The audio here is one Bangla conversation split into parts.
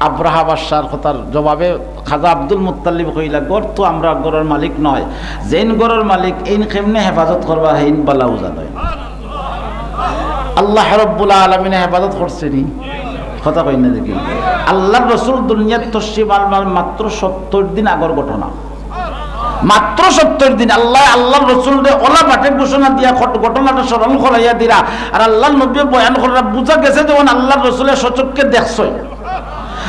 আব্রাহা বাদশার কথার জবাবে খাজা আব্দুল মুত্তালিব কইলা গড় তো আমরা গড়ের মালিক নয়। যেইন গড়ের মালিক, এইন কেমনে হেফাজত করবা হেইন বালা উজা নয় আল্লাহ রব্বুল আলমিনে হেফাজত করছেনি। কথা কই না দেখি। আল্লাহ রসুল দুনিয়ার তসিম আলমার মাত্র সত্তর দিন আগর ঘটনা। মাত্র সত্তর দিন আল্লাহ আল্লাহ রসুল ওলা মাঠে ঘোষণা দিয়া ঘট- ঘটনাটা স্মরণ করাইয়া দিরা আর আল্লাহ নবী বয়ান করা বুঝা গেছে যেমন আল্লাহ রসুলের সচককে দেখছই।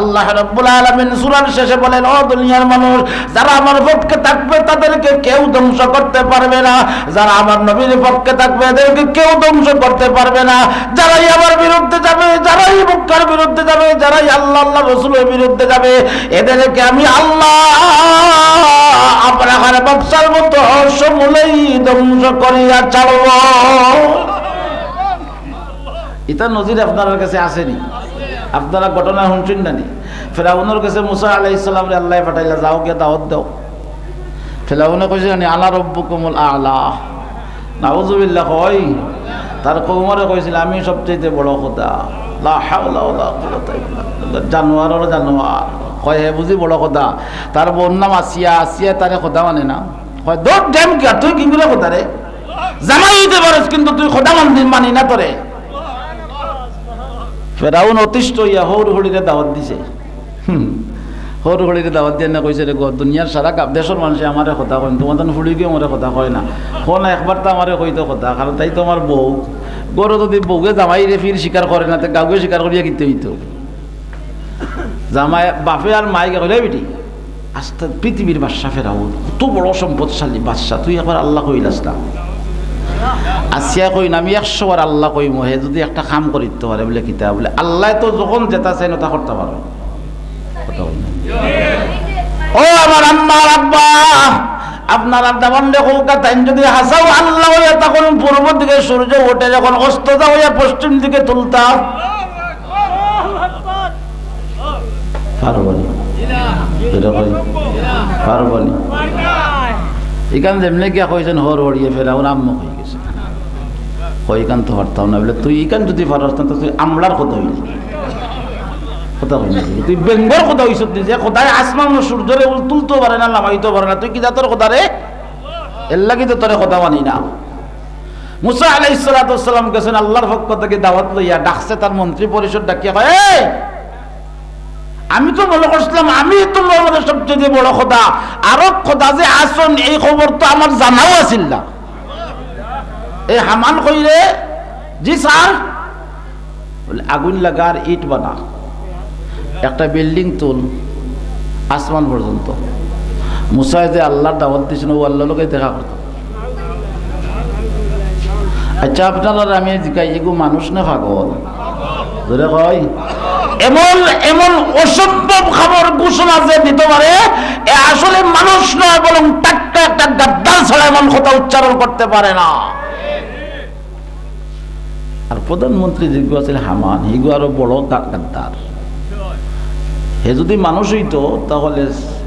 আল্লাহ রাব্বুল আলামিন সূরার শেষে বলেন, ও দুনিয়ার মানুষ, যারা আমার পক্ষে থাকবে, তাদেরকে কেউ ধ্বংস করতে পারবে না। যারা আমার নবীর পক্ষে থাকবে এদেরকে কেউ ধ্বংস করতে পারবে না। যারাই আমার বিরুদ্ধে যাবে, যারাই মুক্কার বিরুদ্ধে যাবে, যারাই আল্লাহ আল্লাহ রসুলের বিরুদ্ধে যাবে, এদেরকে আমি আল্লাহ, আপনার ব্যবসার মতো সমূলেই ধ্বংস করিয়া ছাড়ব। এটা নজির আপনার কাছে আসেনি? আপনারা ঘটনা শুনছেন নানি ফেরাউনের কাছে মুসা আলাই ইসলাম আল্লাহ পাঠাইলা, যাও গিয়ে দাওয়াত দাও। ফেরাউনে কইছে জানি, আলা রব্বু কুমুল আলা। নাউজুবিল্লাহ কই, তার কৌমরে কইছিল, আমি সবচেয়ে বড় খোদা। বিল্লাহ। জানোয়ার কয়, হে বুঝি বড় খোদা। তার বোন নাম আসিয়া আসিয়া তারে খোদা মানে না। কয়, দৌড় ড্যাম কি তুই কি বলে খোদা রে? জামাই হইতে পারিস, কিন্তু তুই খোদা মানি না তোরে। ফেরাউন অতিষ্ঠ ইয়া হৌর হড়িরে দাওয়াত দিছে। হুম, হৌর হড়িরে দাওয়াত দিয়ে না কইছে রে গো দুনিয়ার সারা কাপ দেশের মানুষে আমারে কথা কয় তোমাদের ফুড়ি গিয়ে আমারে কথা কয় না। কোন একবার তো আমারে কইতো কথা কারণ তাই তো আমার বউ। গরু যদি বউকে জামাই রে ফির স্বীকার করে না তো গাউকে স্বীকার করিয়া কিনতে হইতো। জামাই বাপে আর মাইকে কইলে বেটি আস্তে পৃথিবীর বাদশা ফেরাউন কত বড় সম্পদশালী বাদশা তুই একবার আল্লাহ কইলাস না। আসিয়া কই না, আমি একশো বার আল্লাহ কই মহে যদি একটা কাম করিতে পারে, বলে কিতা বলে, আল্লাহ তো যখন যেটা চাই তা করতে পারো। ও আমার আম্মার আব্বা, আপনার আড্ডা বন্ধে কলকাতা যদি হাসাও আল্লাহ হইয়া, তখন পূর্ব দিকে সূর্য ওঠে, যখন অস্ত যাও হইয়া পশ্চিম দিকে তুলতা। পারবনি কই? পারবনি এখান যেমনি গিয়া কইছেন, হর হরিয়ে ফেরা ওর আম্মা হয়ে গেছে কইকান তো হরতাম না। বলে তুই ইকান যদি না তো তুই আমলার কথা হইলি। তুই বেঙ্গর কথা হইছ তুই যে কোথায় আসমান সূর্যরে উল তুলতে পারে না নামাইতে পারে না। তুই কি যা তোর কথা রে? এর লাগি তো তোরে কথা মানি না। মুসা আলাই সালাম গেছেন আল্লাহর পক্ষ থেকে দাওয়াত লইয়া ডাকছে তার মন্ত্রী পরিষদ ডাকিয়া কয় "এই, আমি তো মনে করছিলাম আমি তো আমাদের সবচেয়ে বড় খোদা। আরও খোদা যে আসন এই খবর তো আমার জানাও আছিল না। এই হামান কইরে, জি স্যার। আগুন লাগার ইট বানা। একটা বিল্ডিং তুল, আসমান পর্যন্ত। মুসাই যে আল্লাহর দাওয়াত দিয়েছিল, ও আল্লাহ লোকে দেখা করতো। আচ্ছা আপনারা আমি জিকাই, এগু মানুষ না পাগল? ধরে কয়। এমন এমন অসম্ভব খবর ঘোষণা যে দিতে পারে আসলে মানুষ নয়, বরং টাট্টা একটা গাদ্দার ছাড়া এমন কথা উচ্চারণ করতে পারে না। আর প্রধানমন্ত্রী যেগু আছিল হামান হিগু আরও বড় গাদ্দার হে যদি মানুষ হইতো, তাহলে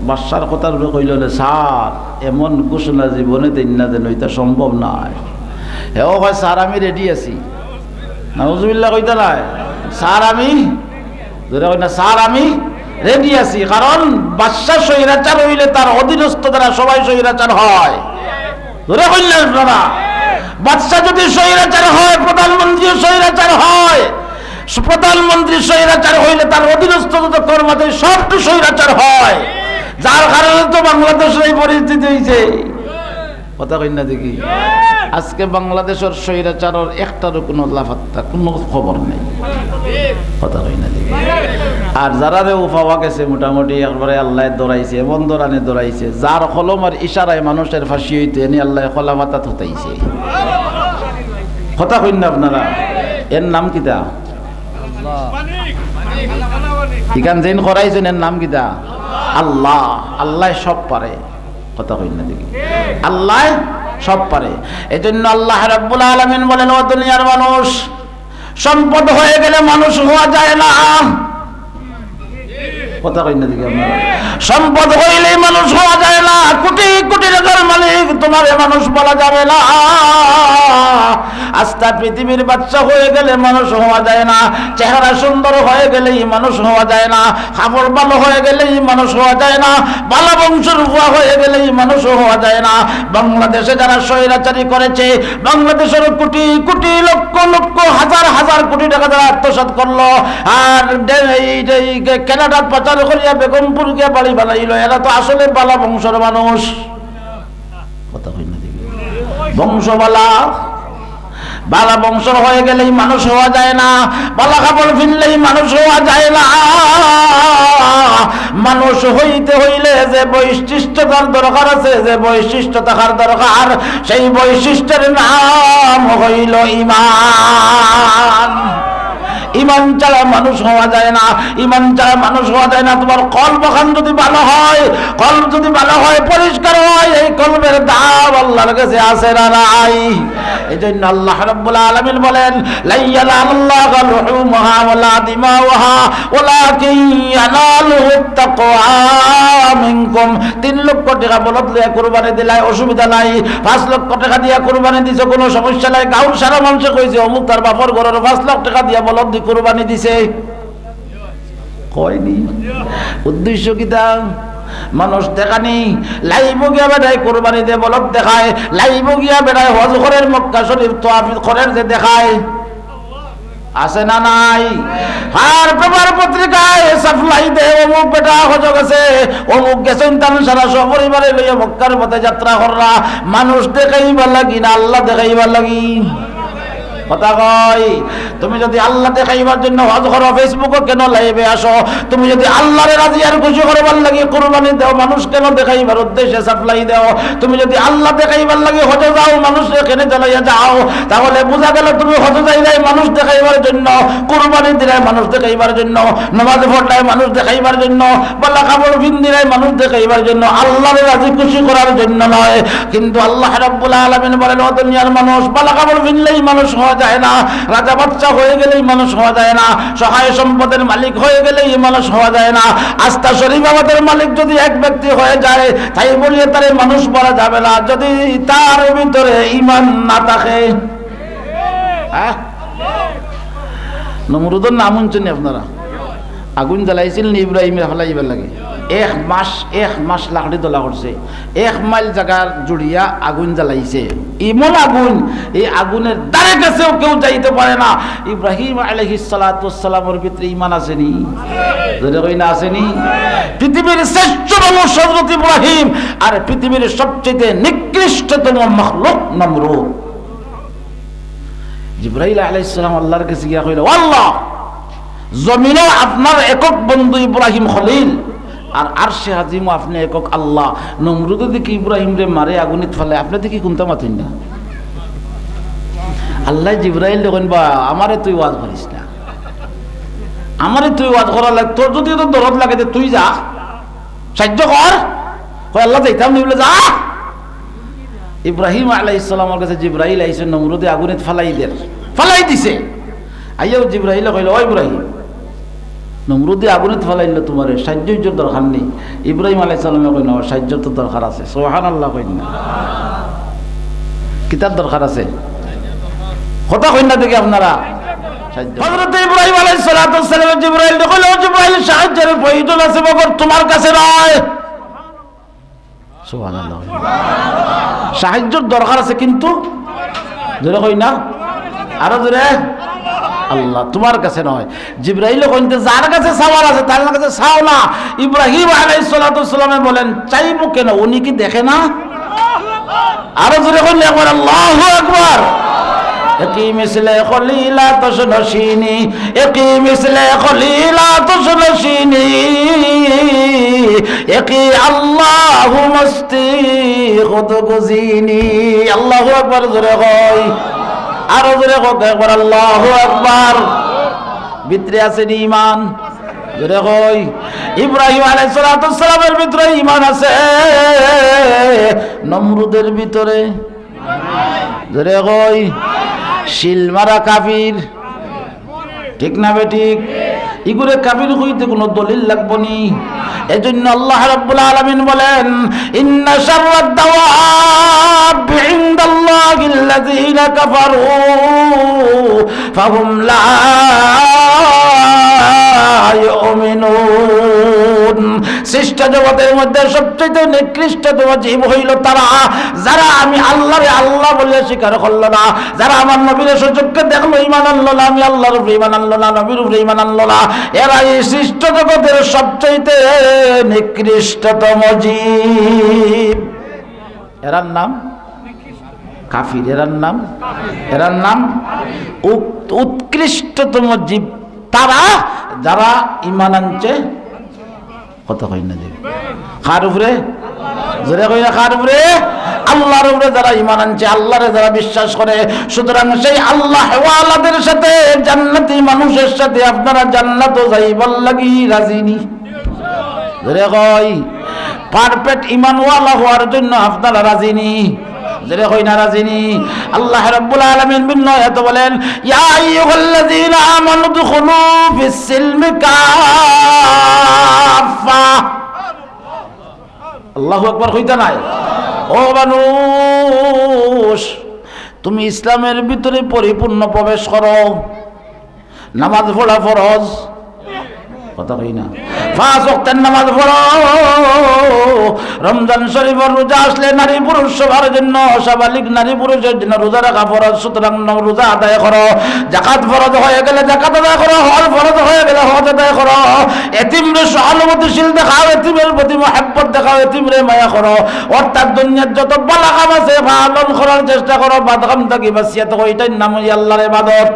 বাদশার কথার কইল স্যার, এমন ঘোষণা জীবনে দিন না যেন এটা সম্ভব নয়। হেও হয় স্যার, আমি রেডি আছি। নাউজুবিল্লাহ কইতা নাই, স্যার, আমি ধরে কই স্যার, আমি রেডি আছি, কারণ বাদশা স্বৈরাচার হইলে তার অধীনস্থ দ্বারা সবাই স্বৈরাচার হয়। ধরে কইলেন আপনারা। বাদশা যদি স্বৈরাচার হয়, প্রধানমন্ত্রী স্বৈরাচার হয়, প্রধানমন্ত্রী স্বৈরাচার হইলে তার অধীনস্থ যত কর্মচারী সবটু স্বৈরাচার হয়। যার কারণে তো বাংলাদেশের এই পরিস্থিতি হয়েছে কথা কই দেখি। আজকে বাংলাদেশের স্বৈরাচারের একটারও কোনো লাফাত্তা, কোনো খবর নেই। কথা কই না আর যারা রে উফাওয়া গেছে মোটামুটি একবারে আল্লাহ দৌড়াইছে এমন দৌড়ানে দৌড়াইছে, যার কলমের ইশারায় মানুষের ফাঁসি হইতে, এনে আল্লাহ কলা মাথা থুতাইছে কথা কই না আপনারা? এর নাম কিতা ইখান যেন করাইছেন, এর নাম কিতা আল্লাহ। আল্লাহ সব পারে। কথা কই না দেখি। আল্লাহ সব পারে। এই জন্য আল্লাহ রাব্বুল আলামিন বলেন, ও দুনিয়ার মানুষ, সম্পদ হয়ে গেলে মানুষ হওয়া যায় না। কথা কই না আপনারা সম্পদ হইলেই মানুষ হওয়া যায় না। কোটি কোটি টাকার মালিক, তোমার মানুষ বলা যাবে না। আস্থা পৃথিবীর বাচ্চা হয়ে গেলে মানুষ হওয়া যায় না। চেহারা সুন্দর হয়ে গেলেই মানুষ হওয়া যায় না। খাবার ভালো হয়ে গেলেই মানুষ হওয়া যায় না। ভালো বংশের হুয়া হয়ে গেলেই মানুষ হওয়া যায় না। বাংলাদেশে যারা স্বৈরাচারী করেছে, বাংলাদেশের কোটি কোটি লক্ষ লক্ষ, হাজার হাজার কোটি টাকা যারা আত্মসাৎ করল। আর এই- এই কেনাডা পাচার করিয়া বেগমপুর গিয়া বাড়ি বানাইল, এরা তো আসলে বালা বংশের মানুষ। কথা না দেখি। বংশবালা, বালা বংশর হয়ে গেলেই মানুষ হওয়া যায় না, বালা কাপড় ফিরলেই মানুষ হওয়া যায় না। মানুষ হইতে হইলে যে বৈশিষ্ট্যতার দরকার আছে, যে বৈশিষ্ট্য থাকার দরকার, সেই বৈশিষ্ট্যের নাম হইল ইমান। ইমান ছাড়া মানুষ হওয়া যায় না। ইমান ছাড়া মানুষ হওয়া যায় না। তোমার কল্পখান যদি ভালো হয়, কল্প যদি ভালো হয়, পরিষ্কার হয় কল্পের দাম আল্লাহর কাছে আছে না নাই? এই জন্য আল্লাহ বলেন আল্লাহ তাকওয়া মিনকুম। তিন লক্ষ টাকা বলদ দিয়ে কুরবানি দিলাই অসুবিধা নাই। পাঁচ লক্ষ টাকা দিয়া কুরবানি দিছে, কোনো সমস্যা নাই। গাঁর সারা মানুষে কইছে, অমুক তার বাপর ঘরের পাঁচ লাখ টাকা দিয়া বলদ দিয়ে কুরবানি দিছে। কয়নি উদ্দেশ্য কি তা? মানুষ দেখানি লাইব গিয়া বেড়ায় কোরবানি দে বলদ দেখায়। লাইব গিয়া বেড়ায় হজ করের মক্কা শরীফ তো করের যে দেখায়। আছে না নাই? আর পেপার পত্রিকায় সাপ্লাই দে, অমুক বেটা হজ গেছে, অমুক গেছেন তান সারা সপরিবারে লইয়া মক্কার পথে যাত্রা কররা। মানুষ দেখাইবার লাগি না, আল্লাহ দেখাইবার লাগি। কথা কয়? তুমি যদি আল্লাহ দেখাইবার জন্য হজ করো কেন আসো? তুমি যদি আল্লাহরে রাজি আর খুশি করবার লাগে কুরবানি দাও, মানুষ কেন দেখাইবার উদ্দেশ্যে সাপ্লাই তুমি যদি আল্লাহ দেখাইবার লাগে হজে যাও মানুষ এখানে চালাইয়া যাও? তাহলে বোঝা গেল তুমি হজে যাইলাই মানুষ দেখাইবার জন্য, কুরবানি দিলাই মানুষ দেখাইবার জন্য, নমাজ পড়লাই মানুষ দেখাইবার জন্য, বলা কাপড় ভিন দিলাই মানুষ দেখাইবার জন্য, আল্লাহরে রাজি খুশি করার জন্য নয়। কিন্তু আল্লাহ রাব্বুল আলামিন বলেন, ও দুনিয়ার মানুষ, বালা কাপড় ভিনলেই মানুষ হওয়া যায় না। রাজা বাচ্চা হয়ে গেলেই মানুষ হওয়া যায় না। সহায় সম্পদের মালিক হয়ে গেলেই মানুষ হওয়া যায় না। আস্থা শরীফ আমাদের মালিক যদি এক ব্যক্তি হয়ে যায়, তাই বলিয়ে তারে মানুষ বলা যাবে না। যদি তার ভিতরে ইমান না থাকে। হ্যাঁ? নাম শুনছেন আপনারা? আগুন জ্বালাইছিল ইব্রাহিমের হলাইবার লাগে। এক মাস এক মাস লাকড়ি দলা করছে এক মাইল জায়গার জুড়িয়া আগুন জ্বালাইছে। ইমন আগুন, এই আগুনের দ্বারে কাছেও কেউ যাইতে পারে না। ইব্রাহিম আলহি সালাতামের ভিতরে ইমান আসেনি না? আসেনি পৃথিবীর শ্রেষ্ঠ মানুষ হজরত ইব্রাহিম আর পৃথিবীর সবচেয়ে নিকৃষ্টতম মখলুক নমরুদ জিব্রাহিল আলাইসালাম আল্লাহর কাছে গিয়া কইল, আল্লাহ জমিনও আপনার একক বন্ধু ইব্রাহিম খলিল আর আরশে হাজিমও আপনি একক আল্লাহ। নমরুদ দেখি ইব্রাহিম রে মারে আগুনিত ফেলে। আপনি দেখি কোনটা মাতিন না? আল্লাহ জিব্রাহিল দেখুন, বা, আমারে তুই ওয়াজ করিস না। আমারে তুই ওয়াজ করা লাগ। তোর যদি তো দরদ লাগে যে তুই যা, সাহায্য কর। আল্লাহ, যাইতাম নি? বলে, যা। ইব্রাহিম আলাই ইসলামের কাছে জিব্রাহিল আইসে নমরুদে আগুনে ফালাই দের ফালাই দিছে। আইয়াও জিব্রাহিল কইল ও ইব্রাহিম। নমরুদে আগুনে ফালাইল তোমার সাহায্যের দরকার নেই। ইব্রাহিম আলাই সালামে কই না সাহায্য তো দরকার আছে। সোহান আল্লাহ কই না। কিতাব দরকার আছে? কথা কই না দেখি আপনারা। হযরত ইব্রাহিম আলাইহিস সালাতু ওয়াসসালাম জিব্রাইল কইল ও সাহায্যের প্রয়োজন আছে মগর তোমার কাছে নয়। সুবহানাল্লাহ সাহায্যর দরকার আছে কিন্তু জোরে কই না? আরও জোরে আল্লাহ, তোমার কাছে নয়। জিব্রাহিল যার কাছে চাওয়ার আছে, তার কাছে চাও না। ইব্রাহিম ওয়াসসালামে বলেন, চাইব কেন? উনি কি দেখে না? আরও জোরে কইলে একবার, আল্লাহু একই আল্লাহ আল্লাহু আকবার জোরে কয়। আরও জোরে কয় একবার আল্লাহু আকবার। ভিতরে আছে নি ইমান জোরে কই। ইব্রাহিম আলাইহিসসালামের ভিতরে ঈমান আছে। নমরুদের ভিতরে। জোরে কই। শিলমারা কাফির। ঠিক না বে ঠিক? ইগুরে কাবির হইতে কোনো দলিল লাগবো নি? এজন্য আল্লাহ রাব্বুল আলামিন বলেন, ইন্না শাররাদ দাওয়াব ইনদাল্লাহিল্লাযীনা কাফারু, ফাহুম লা ইউমিনুন। সৃষ্ট জগতের মধ্যে সবচেয়ে নিকৃষ্টতম জীব হইল তারা, যারা আমি আল্লাহরে আল্লাহ বলে স্বীকার করল না, যারা আমার নবীর সুযোগকে দেখল ইমান আনলো না, আমি আল্লাহর উপরে ইমান আনলো না, নবীর উপরে ইমান আনলো না, এরা এই সৃষ্ট জগতের সবচেয়ে নিকৃষ্টতম জীব। এরার নাম? কাফির, এরার নাম? এরার নাম? উৎ- উৎকৃষ্টতম জীব। তারা, যারা ইমান আনছে, কত কই না দেবে? কার উপরে? যারা ইমান আনছে যারা বিশ্বাস সেই আল্লাহ সাথে সাথে আপনারা জান্নাত লাগি পারফেক্ট ইমানওয়ালা হওয়ার জন্য আপনারা রাজিনি জোরে কই না রাজিনি আল্লাহ রাব্বুল আলামিন ভিন্ন এত বলেন, ইয়া আইয়ুহাল্লাযীনা আমানু দুখুলু ফিস সিলমি কাফা আল্লাহু আকবার কইতা নাই? ও মানুষ, তুমি ইসলামের ভিতরে পরিপূর্ণ প্রবেশ করো। নামাজ পড়া ফরজ? কথা কই না। পাঁচ নামাজ পড়ো। রমজান শরীফের রোজা আসলে নারী পুরুষ সবার জন্য, স্বাভাবিক নারী পুরুষের জন্য রোজা রাখা ফরজ। সুতরাং রোজা আদায় করো। জাকাত ফরজ হয়ে গেলে জাকাত আদায় করো, হজ ফরজ হয়ে গেলে হজ আদায় করো। এতিমরে সহানুভূতিশীল দেখাও, এতিমের প্রতি মহাব্বত দেখাও, এতিমরে মায়া করো। অর্থাৎ দুনিয়ার যত কাম আছে পালন করার চেষ্টা করো বাদকাম থাকি বাসিয়া তো ওইটাই নাম আল্লাহর ইবাদত।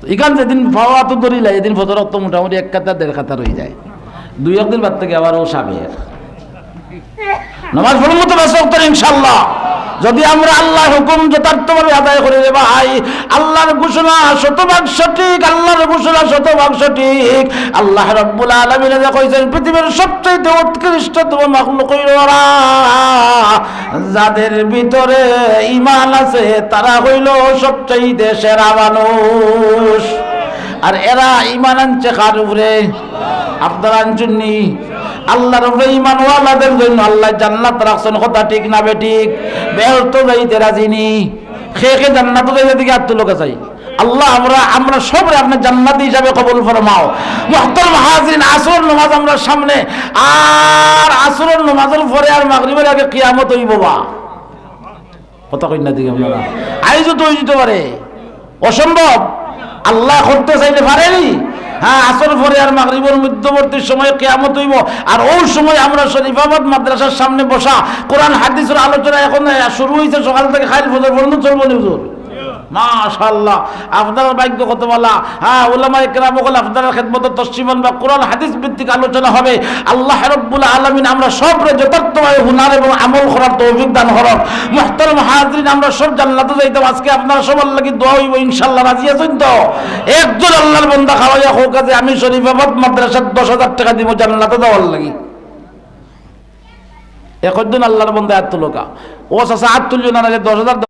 তো এখান যেদিন তো হাত ধরিলে এদিন ফজর তো মোটামুটি এক কাতার দেড় কাতার রয়ে যায়। দুই একদিন বাদ থেকে আবার ও সাবের নামাজ পড়ুন তো ব্যস্ত ইনশাল্লাহ যদি আমরা আল্লাহ হুকুম যথার্থভাবে আদায় করে রে ভাই আল্লাহর ঘোষণা শতভাগ সঠিক, আল্লাহর ঘোষণা শতভাগ সঠিক। আল্লাহ রব্বুল আলমিনে কইছেন, পৃথিবীর সবচেয়ে উৎকৃষ্টতম মাখলুক যাদের ভিতরে ইমান আছে, তারা হইল সবচাইতে সেরা মানুষ। আর এরা ইমান আনছে কার উপরে? আপনারা আনছেননি আল্লাহর উপরে ইমান ওয়ালাদের জন্য আল্লাহ জান্নাত রাখছেন। কথা ঠিক না বে ঠিক? বেহত যাইতে রাজিনি খে খে জান্নাত যাইতে দিকে আত্মলোকে চাই আল্লাহ, আমরা আমরা সবরে আপনার জান্নাতি হিসাবে কবুল ফরমাও। মুহতারাম হাজিরিন আসর নামাজ আমরা সামনে। আর আসরের নামাজের পরে আর মাগরিবের আগে কিয়ামত হইব বা? কথা কই না দিকে আপনারা। আইজও তো হয়ে যেতে পারে। অসম্ভব। আল্লাহ করতে চাইলে পারেনি। হ্যাঁ আসর পরে আর মাগরিবের মধ্যবর্তী সময়ে কেয়ামত হইব। আর ওই সময় আমরা শরীফাবাদ মাদ্রাসার সামনে বসা, কোরআন, হাদিসের আলোচনা এখন শুরু হয়েছে সকাল থেকে খাইল ফজর পর্যন্ত চলবো হুজুর। মাশাআল্লাহ, আপনার ভাগ্য কত বলা হ্যাঁ ওলামা আপনার খেদমত তসিমান বা কোরআন হাদিস ভিত্তিক আলোচনা হবে। আল্লাহ রব্বুল আলামিন আমরা যথার্থভাবে হুনার এবং আমল করার হাজরিন, আমরা সব যাইতাম। আজকে আপনারা সবার লাগি দোয়া হইব, ইনশাআল্লাহ। রাজি আছেন তো? একজন আল্লাহর বান্দা খাওয়াইয়া হোক কাজে আমি শরীফাবাদ মাদ্রাসার দশ হাজার টাকা দিব জান্নাতে দেওয়ার লাগি। একজন আল্লাহর বন্ধা এত লোকা। ও চাষা আট না দশ হাজার